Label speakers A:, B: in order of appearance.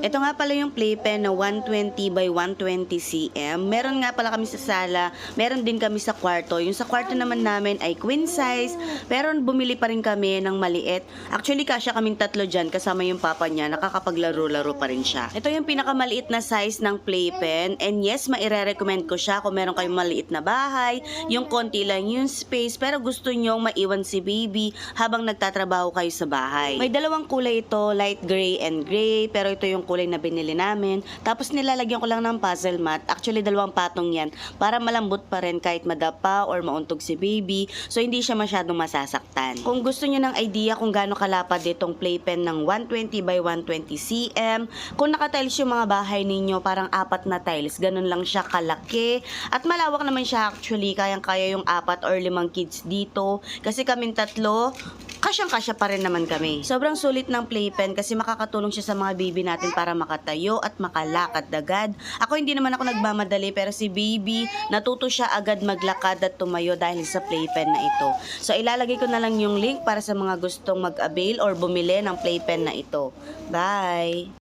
A: Ito nga pala yung playpen na 120 by 120 cm. Meron nga pala kami sa sala, meron din kami sa kwarto. Yung sa kwarto naman namin ay queen size, pero bumili pa rin kami ng maliit. Actually, kasya kaming tatlo dyan, kasama yung papa niya, nakakapaglaro-laro pa rin siya. Ito yung pinakamaliit na size ng playpen, and yes, maire-recommend ko siya kung meron kayong maliit na bahay, yung konti lang yung space, pero gusto nyong maiwan si baby habang nagtatrabaho kayo sa bahay. May dalawang kulay ito, light gray and gray, pero ito yung kulay na binili namin. Tapos nilalagyan ko lang ng puzzle mat. Actually, dalawang patong yan para malambot pa rin kahit madapa or mauntog si baby. So, hindi siya masyadong masasaktan. Kung gusto niyo ng idea kung gaano kalapad itong playpen ng 120 by 120 cm, kung nakatiles yung mga bahay ninyo, parang apat na tiles, ganun lang siya kalaki. At malawak naman siya actually, kayang-kaya yung apat or limang kids dito. Kasi kaming tatlo, kasyang-kasya pa rin naman kami. Sobrang sulit ng playpen kasi makakatulong siya sa mga baby natin para makatayo at makalakad agad. Ako hindi naman ako nagmamadali pero si baby natuto siya agad maglakad at tumayo dahil sa playpen na ito. So ilalagay ko na lang yung link para sa mga gustong mag-avail or bumili ng playpen na ito. Bye!